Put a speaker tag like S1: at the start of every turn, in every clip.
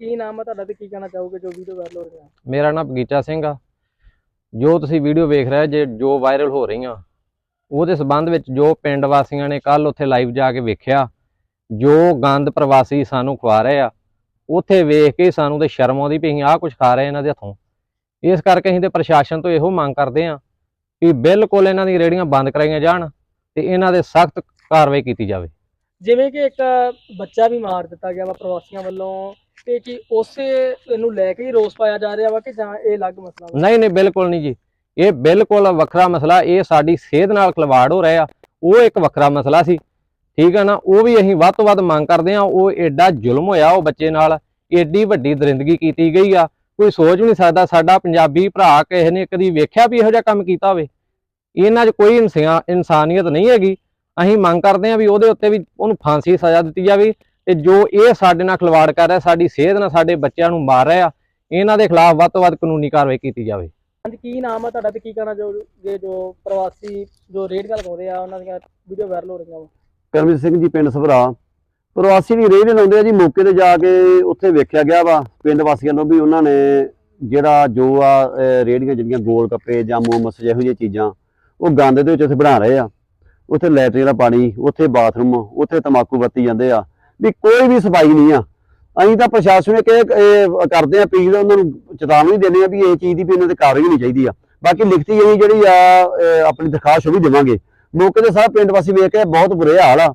S1: ਕੀ ਨਾਮ ਹੈ ਤੁਹਾਡਾ ਤੇ ਕੀ ਕਹਿਣਾ ਚਾਹੋਗੇ ਜੋ ਵੀਡੀਓ ਵਾਇਰਲ ਹੋ ਰਹੀ? ਹੈ
S2: ਮੇਰਾ ਨਾਮ ਬਗੀਚਾ ਸਿੰਘ ਆ। ਜੋ ਤੁਸੀਂ ਵੀਡੀਓ ਵੇਖ ਰਹੇ ਜੇ ਜੋ ਵਾਇਰਲ ਹੋ ਰਹੀਆਂ ਉਹਦੇ ਸਬੰਧ ਵਿੱਚ ਜੋ ਪਿੰਡ ਵਾਸੀਆਂ ਨੇ ਕੱਲ ਉੱਥੇ ਲਾਈਵ ਜਾ ਕੇ ਵੇਖਿਆ ਜੋ ਗੰਦ ਪ੍ਰਵਾਸੀ ਸਾਨੂੰ ਖਵਾ ਰਹੇ ਆ ਉੱਥੇ ਵੇਖ ਕੇ ਸਾਨੂੰ ਤੇ ਸ਼ਰਮ ਆਉਂਦੀ ਅਸੀਂ ਆਹ ਕੁਝ ਖਾ ਰਹੇ ਇਹਨਾਂ ਦੇ ਹੱਥੋਂ। ਇਸ ਕਰਕੇ ਅਸੀਂ ਤੇ ਪ੍ਰਸ਼ਾਸਨ ਤੋਂ ਇਹੋ ਮੰਗ ਕਰਦੇ ਆ ਕਿ ਬਿਲਕੁਲ ਇਹਨਾਂ ਦੀਆਂ ਰੇੜੀਆਂ ਬੰਦ ਕਰਾਈਆਂ ਜਾਣ ਤੇ ਇਹਨਾਂ ਦੇ ਸਖਤ ਕਾਰਵਾਈ ਕੀਤੀ ਜਾਵੇ।
S1: ਜਿਵੇਂ ਕਿ ਇੱਕ ਬੱਚਾ ਵੀ ਮਾਰ ਦਿੱਤਾ ਗਿਆ ਵਾ ਪ੍ਰਵਾਸੀਆਂ ਵੱਲੋਂ ਤੇ ਕੀ ਉਸੇ ਨੂੰ ਲੈ ਕੇ ਹੀ ਰੋਸ ਪਾਇਆ ਜਾ ਰਿਹਾ ਵਾ ਕਿ ਜਾਂ ਇਹ ਅਲੱਗ ਮਸਲਾ ਵਾ?
S2: ਨਹੀਂ ਨਹੀਂ, ਬਿਲਕੁਲ ਨਹੀਂ ਜੀ। ਇਹ ਬਿਲਕੁਲ ਵੱਖਰਾ ਮਸਲਾ, ਇਹ ਸਾਡੀ ਸਿਹਤ ਨਾਲ ਖਿਲਵਾੜ ਹੋ ਰਿਹਾ ਉਹ ਇੱਕ ਵੱਖਰਾ ਮਸਲਾ ਸੀ। ਠੀਕ ਆ ਨਾ? ਉਹ ਵੀ ਅਸੀਂ ਵੱਧ ਤੋਂ ਵੱਧ ਮੰਗ ਕਰਦੇ ਹਾਂ ਉਹ ਐਡਾ ਜ਼ੁਲਮ ਹੋਇਆ ਉਹ ਬੱਚੇ ਨਾਲ। ਏਡੀ ਵੱਡੀ ਦਰਿੰਦਗੀ ਕੀਤੀ ਗਈ ਆ। ਕੋਈ ਸੋਚ ਵੀ ਨਹੀਂ ਸਕਦਾ ਸਾਡਾ ਪੰਜਾਬੀ ਭਰਾ ਕਿਸੇ ਨੇ ਕਦੀ ਵੇਖਿਆ ਵੀ ਇਹੋ ਜਿਹਾ ਕੰਮ ਕੀਤਾ ਹੋਵੇ। ਇਹਨਾਂ 'ਚ ਕੋਈ ਇਨਸਿਆ- ਇਨਸਾਨੀਅਤ ਨਹੀਂ ਹੈਗੀ। ਅਸੀਂ ਮੰਗ ਕਰਦੇ ਹਾਂ ਵੀ ਉਹਦੇ ਉੱਤੇ ਵੀ ਉਹਨੂੰ ਫਾਂਸੀ ਸਜ਼ਾ ਦਿੱਤੀ ਜਾਵੇ। ਤੇ ਜੋ ਇਹ ਸਾਡੇ ਨਾਲ ਖਿਲਵਾੜ ਕਰ ਰਿਹਾ ਸਾਡੀ ਸਿਹਤ ਨਾਲ ਸਾਡੇ ਬੱਚਿਆਂ ਨੂੰ ਮਾਰ ਰਿਹਾ ਇਹਨਾਂ ਦੇ ਖਿਲਾਫ ਵੱਧ ਤੋਂ ਵੱਧ ਕਾਨੂੰਨੀ ਕਾਰਵਾਈ ਕੀਤੀ ਜਾਵੇ।
S1: ਹਾਂਜੀ ਕੀ ਨਾਮ ਹੈ ਤੁਹਾਡਾ ਤੇ ਕੀ ਕਹਿਣਾ ਚਾਹੋਗੇ ਜੋ ਪ੍ਰਵਾਸੀ ਜੋ ਰੇਡ ਗੱਲ ਲਗਾਉਂਦੇ ਆ ਉਹਨਾਂ ਦੀਆਂ ਵੀਡੀਓ ਵਾਇਰਲ ਹੋ ਰਹੀਆਂ ਵਾ।
S3: ਕਰਮਜੀਤ ਸਿੰਘ ਜੀ ਪਿੰਡ ਸਭਰਾ। ਪ੍ਰਵਾਸੀ ਵੀ ਰੇਹ ਲਾਉਂਦੇ ਆ ਜੀ ਮੌਕੇ ਤੇ ਜਾ ਕੇ ਉੱਥੇ ਵੇਖਿਆ ਗਿਆ ਵਾ ਪਿੰਡ ਵਾਸੀਆਂ ਨੂੰ ਵੀ ਉਹਨਾਂ ਨੇ ਜਿਹੜਾ ਜੋ ਆ ਅਹ ਰੇਹੜੀਆਂ ਜਿਹੜੀਆਂ ਗੋਲ ਗੱਪੇ ਜਾਂ ਮੋਮਸ ਜਿਹੋ ਜਿਹੀਆਂ ਚੀਜ਼ਾਂ ਉਹ ਗੰਦ ਦੇ ਵਿੱਚ ਉੱਥੇ ਬਣਾ ਰਹੇ ਆ। ਉੱਥੇ ਲੈਟਰੀ ਵਾਲਾ ਪਾਣੀ ਉੱਥੇ ਬਾਥਰੂਮ ਉੱਥੇ ਤਮਾਕੂ ਵਰਤੀ ਜਾਂਦੇ ਆ। ਵੀ ਕੋਈ ਵੀ ਸਫ਼ਾਈ ਨਹੀਂ ਆ। ਅਸੀਂ ਤਾਂ ਪ੍ਰਸ਼ਾਸਨਿਕ ਇਹ ਇਹ ਕਰਦੇ ਆ ਅਪੀਲ ਉਹਨਾਂ ਨੂੰ ਚੇਤਾਵਨੀ ਦਿੰਦੇ ਆ ਵੀ ਇਹ ਚੀਜ਼ ਦੀ ਵੀ ਇਹਨਾਂ ਤੇ ਕਾਰਵਾਈ ਹੋਣੀ ਚਾਹੀਦੀ ਆ। ਬਾਕੀ ਲਿਖਤੀ ਅਸੀਂ ਜਿਹੜੀ ਆ ਆਪਣੀ ਦਰਖਾਸਤ ਉਹ ਵੀ ਦੇਵਾਂਗੇ। ਮੌਕੇ ਤੇ ਸਾਰੇ ਪਿੰਡ ਵਾਸੀ ਵੇਖ ਕੇ ਬਹੁਤ ਬੁਰੇ ਹਾਲ ਆ।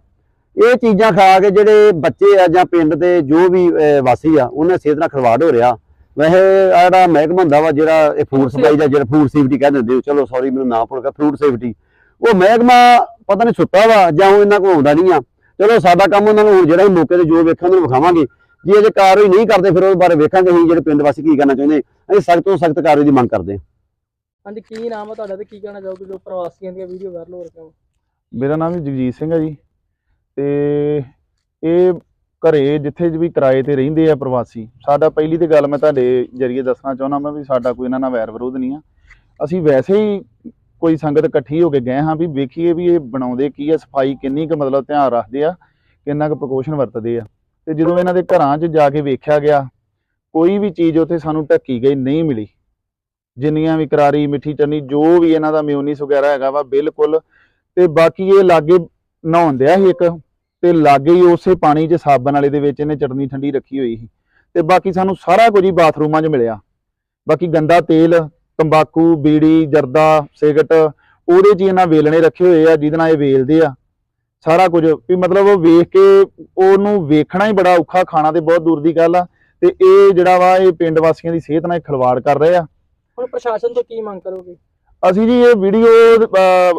S3: ਇਹ ਚੀਜ਼ਾਂ ਖਾ ਕੇ ਜਿਹੜੇ ਬੱਚੇ ਆ ਜਾਂ ਪਿੰਡ ਦੇ ਜੋ ਵੀ ਵਾਸੀ ਆ ਉਹਨਾਂ ਸਿਹਤ ਨਾਲ ਖਿਲਵਾੜ ਹੋ ਰਿਹਾ। ਵੈਸੇ ਜਿਹੜਾ ਮਹਿਕਮਾ ਹੁੰਦਾ ਵਾ ਜਿਹੜਾ ਇਹ ਫੂਡ ਸਪਲਾਈ ਦਾ ਜਿਹੜਾ ਫੂਡ ਸੇਫਟੀ ਕਹਿ ਦਿੰਦੇ ਹੋ ਚਲੋ ਸੌਰੀ ਮੈਨੂੰ ਨਾਮ ਭੁੱਲ ਗਿਆ ਫੂਡ ਸੇਫਟੀ। ਉਹ ਮਹਿਕਮਾ ਪਤਾ ਨਹੀਂ ਸੁੱਤਾ ਵਾ ਜਾਂ ਉਹ ਇਹਨਾਂ ਕੋਲ ਆਉਂਦਾ ਨਹੀਂ ਆ। ਚਲੋ ਸਾਡਾ ਕੰਮ ਉਹਨਾਂ ਨੂੰ ਹੁਣ ਜਿਹੜਾ ਵੀ ਮੌਕੇ ਤੇ ਜੋ ਵੇਖਿਆ ਉਹਨਾਂ ਨੂੰ ਵਿਖਾਵਾਂਗੇ। ਜੇ ਅਜੇ ਕਾਰਵਾਈ ਨਹੀਂ ਕਰਦੇ ਫਿਰ ਉਹਦੇ ਬਾਰੇ ਵੇਖਾਂਗੇ ਅਸੀਂ ਜਿਹੜੇ ਪਿੰਡ ਵਾਸੀ ਕੀ ਕਰਨਾ ਚਾਹੁੰਦੇ। ਅਸੀਂ ਸਖਤ ਤੋਂ ਸਖਤ ਕਾਰਵਾਈ ਦੀ ਮੰਗ ਕਰਦੇ ਹਾਂ।
S1: ਹਾਂਜੀ ਕੀ ਨਾਮ ਹੈ ਤੁਹਾਡਾ ਤੇ ਕੀ ਕਹਿਣਾ ਚਾਹੋਗੇ ਜੋ ਪ੍ਰਵਾਸੀਆਂ ਦੀਆਂ ਵੀਡੀਓ ਵਾਇਰਲ ਹੋ ਰਹੀਆਂ
S4: ਮੇਰਾ ਨਾਮ ਜਗਜੀਤ ਸਿੰਘ ਹੈ ਜੀ। ਤੇ ਇਹ ਘਰੇ ਜਿੱਥੇ ਵੀ ਕਿਰਾਏ ਤੇ ਰਹਿੰਦੇ ਆ ਪ੍ਰਵਾਸੀ ਸਾਡਾ ਪਹਿਲੀ ਤੇ ਗੱਲ ਮੈਂ ਤੁਹਾਡੇ ਜਰੀਏ ਦੱਸਣਾ ਚਾਹੁੰਦਾ ਮੈਂ ਵੀ ਸਾਡਾ ਕੋਈ ਇਹਨਾਂ ਨਾਲ ਵੈਰ ਵਿਰੋਧ ਨਹੀਂ ਆ। ਅਸੀਂ ਵੈਸੇ ਹੀ ਕੋਈ ਸੰਗਤ ਇਕੱਠੀ ਹੋ ਕੇ ਗਏ ਹਾਂ ਵੀ ਵੇਖੀਏ ਵੀ ਇਹ ਬਣਾਉਂਦੇ ਕੀ ਆ, ਸਫ਼ਾਈ ਕਿੰਨੀ ਕੁ ਮਤਲਬ ਧਿਆਨ ਰੱਖਦੇ ਆ, ਕਿੰਨਾ ਕੁ ਪ੍ਰਕੋਸ਼ਨ ਵਰਤਦੇ ਆ। ਤੇ ਜਦੋਂ ਇਹਨਾਂ ਦੇ ਘਰਾਂ 'ਚ ਜਾ ਕੇ ਵੇਖਿਆ ਗਿਆ, ਕੋਈ ਵੀ ਚੀਜ਼ ਉੱਥੇ ਸਾਨੂੰ ਢੱਕੀ ਗਈ, ਨਹੀਂ ਮਿਲੀ। ਜਿੰਨੀਆਂ ਵੀ ਕਰਾਰੀ ਮਿੱਠੀ ਚੰਨੀ ਜੋ ਵੀ ਇਹਨਾਂ ਦਾ ਮਿਊਨਿਸ ਵਗੈਰਾ ਹੈਗਾ ਵਾ, ਬਿਲਕੁਲ। ਤੇ ਬਾਕੀ ਇਹ ਲਾਗੇ ਨਹਾਉਣ ਦਿਆ ਸੀ ਇੱਕ, ਤੇ ਲਾਗੇ ਹੀ ਉਸੇ ਪਾਣੀ 'ਚ ਸਾਬਣ ਵਾਲੇ ਦੇ ਵਿੱਚ ਇਹਨੇ ਚਟਨੀ ਠੰਡੀ ਰੱਖੀ ਹੋਈ ਸੀ। ਤੇ ਬਾਕੀ ਸਾਨੂੰ ਸਾਰਾ ਕੁਝ ਹੀ ਬਾਥਰੂਮਾਂ 'ਚ ਮਿਲਿਆ। ਬਾਕੀ ਗੰਦਾ ਤੇਲ ਤੰਬਾਕੂ ਬੀੜੀ ਜਰਦਾ ਸਿਗਰਟ ਉਹਦੇ ਹੀ ਇਹਨਾਂ ਵੇਲਣੇ ਰੱਖੇ ਹੋਏ ਆ ਜਿਹਦੇ ਨਾਲ ਇਹ ਵੇਲਦੇ ਆ। ਸਾਰਾ ਕੁਝ ਵੀ ਮਤਲਬ ਉਹ ਵੇਖ ਕੇ ਉਹਨੂੰ ਵੇਖਣਾ ਹੀ ਬੜਾ ਔਖਾ ਖਾਣਾ ਤੇ ਬਹੁਤ ਦੂਰ ਦੀ ਗੱਲ ਆ। ਤੇ ਇਹ ਜਿਹੜਾ ਵਾ ਇਹ ਪਿੰਡ ਵਾਸੀਆਂ ਦੀ ਸਿਹਤ ਨਾਲ ਖਿਲਵਾੜ ਕਰ ਰਹੇ ਆ।
S1: ਹੁਣ ਪ੍ਰਸ਼ਾਸਨ ਤੋਂ ਕੀ ਮੰਗ ਕਰੋਗੇ?
S4: ਅਸੀਂ ਜੀ ਇਹ ਵੀਡੀਓ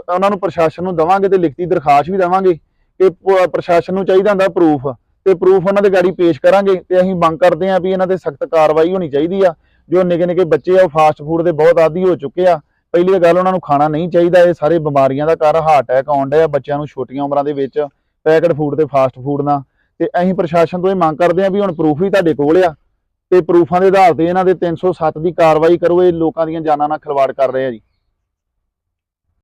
S4: ਉਹਨਾਂ ਨੂੰ ਪ੍ਰਸ਼ਾਸਨ ਨੂੰ ਦਵਾਂਗੇ ਤੇ ਲਿਖਤੀ ਦਰਖਾਸਤ ਵੀ ਦਵਾਂਗੇ ਕਿ ਪ੍ਰਸ਼ਾਸਨ ਨੂੰ ਚਾਹੀਦਾ ਹੁੰਦਾ ਪ੍ਰੂਫ ਤੇ ਪ੍ਰੂਫ ਉਹਨਾਂ ਦੇ ਗਾੜੀ ਪੇਸ਼ ਕਰਾਂਗੇ ਤੇ ਅਸੀਂ ਮੰਗ ਕਰਦੇ ਹਾਂ ਵੀ ਇਹਨਾਂ ਤੇ ਸਖਤ ਕਾਰਵਾਈ ਹੋਣੀ ਚਾਹੀਦੀ ਆ। ਜੋ ਨਿੱਕੇ ਨਿੱਕੇ ਬੱਚੇ ਆ, ਉਹ ਫਾਸਟ ਫੂਡ ਦੇ ਬਹੁਤ ਆਦੀ ਹੋ ਚੁੱਕੇ ਆ। ਪਹਿਲੀ ਤਾਂ ਗੱਲ ਉਹਨਾਂ ਨੂੰ ਖਾਣਾ ਨਹੀਂ ਚਾਹੀਦਾ, ਇਹ ਸਾਰੇ ਬਿਮਾਰੀਆਂ ਦਾ ਕਾਰਨ ਹਾਰਟ ਅਟੈਕ ਆਉਣ ਡਿਆ ਬੱਚਿਆਂ ਨੂੰ ਛੋਟੀਆਂ ਉਮਰਾਂ ਦੇ ਵਿੱਚ ਪੈਕਡ ਫੂਡ ਤੇ ਫਾਸਟ ਫੂਡ ਨਾਲ। ਤੇ ਅਸੀਂ ਪ੍ਰਸ਼ਾਸਨ ਤੋਂ ਇਹ ਮੰਗ ਕਰਦੇ ਹਾਂ ਵੀ ਹੁਣ ਪ੍ਰੂਫ ਵੀ ਤੁਹਾਡੇ ਕੋਲ ਆ। ਤੇ ਪ੍ਰੂਫਾਂ ਦੇ ਆਧਾਰ ਤੇ ਇਹਨਾਂ ਦੇ 307 ਦੀ ਕਾਰਵਾਈ ਕਰੋ, ਇਹ ਲੋਕਾਂ ਦੀਆਂ ਜਾਨਾਂ ਨਾਲ ਖਿਲਵਾੜ ਕਰ ਰਹੇ ਆ ਜੀ।